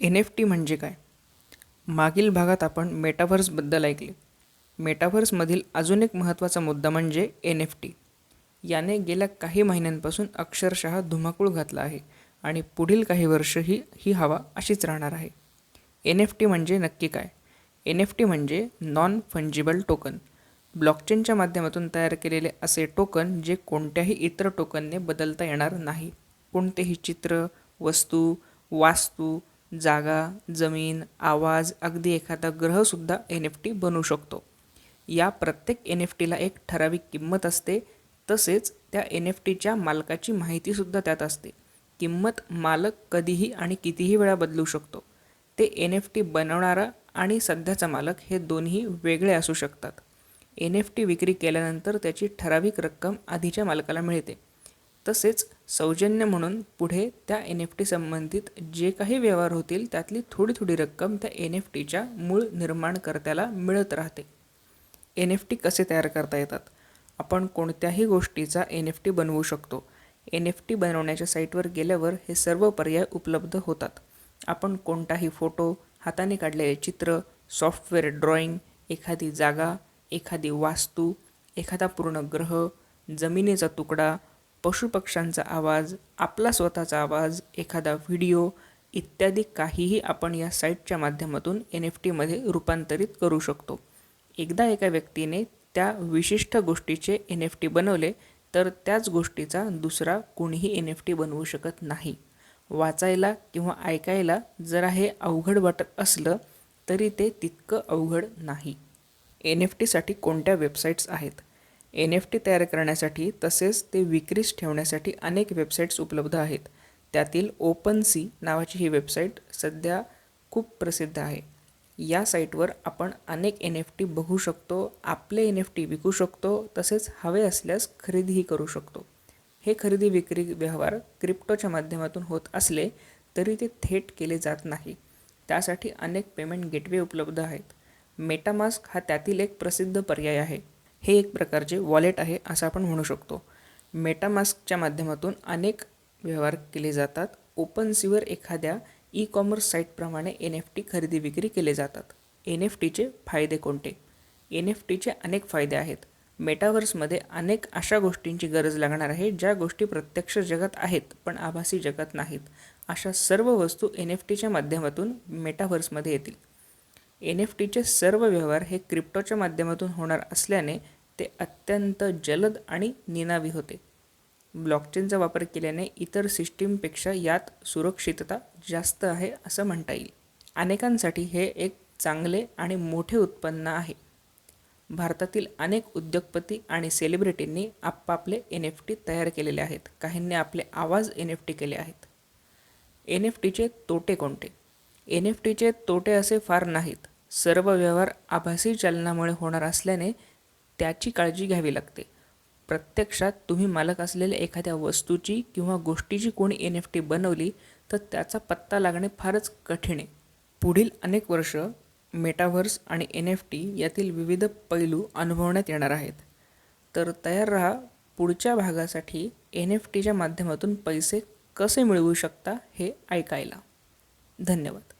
N F T म्हणजे काय? मागील भागात आपण मेटाव्हर्सबद्दल ऐकले. मेटाव्हर्समधील अजून एक महत्त्वाचा मुद्दा म्हणजे एन एफ टी. याने गेल्या काही महिन्यांपासून अक्षरशः धुमाकूळ घातला आहे आणि पुढील काही वर्षही ही हवा अशीच राहणार आहे. एन एफ टी म्हणजे नक्की काय? एन एफ टी म्हणजे नॉन फंजिबल टोकन ब्लॉकचेनच्या माध्यमातून तयार केलेले असे टोकन जे कोणत्याही इतर टोकनने बदलता येणार नाही. कोणतेही चित्र वस्तू वास्तू जागा जमीन आवाज अगदी एखादा ग्रहसुद्धा एन एफ टी बनू शकतो. या प्रत्येक एन एफ टीला एक ठराविक किंमत असते. तसेच त्या एन एफ टीच्या मालकाची माहितीसुद्धा त्यात असते. किंमत मालक कधीही आणि कितीही वेळा बदलू शकतो. ते एन एफ टी बनवणारा आणि सध्याचा मालक हे दोन्ही वेगळे असू शकतात. एन एफ टी विक्री केल्यानंतर त्याची ठराविक रक्कम आधीच्या मालकाला मिळते. तसेच सौजन्य म्हणून पुढे त्या एन एफ टी संबंधित जे काही व्यवहार होतील त्यातली थोडी थोडी रक्कम त्या एन एफ टीच्या मूळ निर्माणकर्त्याला मिळत राहते. एन एफ टी कसे तयार करता येतात? आपण कोणत्याही गोष्टीचा एन एफ टी बनवू शकतो. एन एफ टी बनवण्याच्या साईटवर गेल्यावर हे सर्व पर्याय उपलब्ध होतात. आपण कोणताही फोटो हाताने काढलेले चित्र सॉफ्टवेअर ड्रॉइंग एखादी जागा एखादी वास्तू एखादा पूर्ण ग्रह जमिनीचा तुकडा पशुपक्ष्यांचा आवाज आपला स्वतःचा आवाज एखादा व्हिडिओ इत्यादी काहीही आपण या साईटच्या माध्यमातून एन एफ टीमध्ये रूपांतरित करू शकतो. एकदा एका व्यक्तीने त्या विशिष्ट गोष्टीचे एन एफ टी बनवले तर त्याच गोष्टीचा दुसरा कोणीही एन एफ टी बनवू शकत नाही. वाचायला किंवा ऐकायला जरा हे अवघड वाटत असलं तरी ते तितकं अवघड नाही. एन एफ टीसाठी कोणत्या वेबसाईट्स आहेत? एन एफ टी तयार करण्यासाठी तसेच ते विक्रीस ठेवण्यासाठी अनेक वेबसाईट्स उपलब्ध आहेत. त्यातील ओपन सी नावाची ही वेबसाईट सध्या खूप प्रसिद्ध आहे. या साईटवर आपण अनेक एन एफ टी बघू शकतो आपले एन एफ टी विकू शकतो तसेच हवे असल्यास खरेदीही करू शकतो. हे खरेदी विक्री व्यवहार क्रिप्टोच्या माध्यमातून होत असले तरी ते थेट केले जात नाही. त्यासाठी अनेक पेमेंट गेटवे उपलब्ध आहेत. मेटामास्क हा त्यातील एक प्रसिद्ध पर्याय आहे. हे एक प्रकारचे वॉलेट आहे असं आपण म्हणू शकतो. मेटामास्कच्या माध्यमातून अनेक व्यवहार केले जातात. ओपन सीवर एखाद्या ई कॉमर्स साईटप्रमाणे एन एफ टी खरेदी विक्री केले जातात. एन एफ टीचे फायदे कोणते? एन एफ टीचे अनेक फायदे आहेत. मेटावर्समध्ये अनेक अशा गोष्टींची गरज लागणार आहे ज्या गोष्टी प्रत्यक्ष जगात आहेत पण आभासी जगात नाहीत. अशा सर्व वस्तू एन एफ टीच्या माध्यमातून मेटावर्समध्ये येतील. एन एफ टीचे सर्व व्यवहार हे क्रिप्टोच्या माध्यमातून होणार असल्याने ते अत्यंत जलद आणि निनावी होते. ब्लॉकचेनचा वापर केल्याने इतर सिस्टीमपेक्षा यात सुरक्षितता जास्त आहे असं म्हणता येईल. अनेकांसाठी हे एक चांगले आणि मोठे उत्पन्न आहे. भारतातील अनेक उद्योगपती आणि सेलिब्रिटींनी आपापले एन एफ टी तयार केलेले आहेत. काहींनी आपले आवाज एन एफ टी केले आहेत. एन एफ टीचे तोटे कोणते? एन एफ टीचे तोटे असे फार नाहीत. सर्व व्यवहार आभासी चलनामुळे होणार असल्याने त्याची काळजी घ्यावी लागते. प्रत्यक्षात तुम्ही मालक असलेल्या एखाद्या वस्तूची किंवा गोष्टीची कोणी एन एफ टी बनवली तर त्याचा पत्ता लागणे फारच कठीण आहे. पुढील अनेक वर्ष मेटाव्हर्स आणि एन एफ टी यातील विविध पैलू अनुभवण्यात येणार आहेत. तर तयार राहा पुढच्या भागासाठी एन एफ टीच्या माध्यमातून पैसे कसे मिळवू शकता हे ऐकायला. धन्यवाद.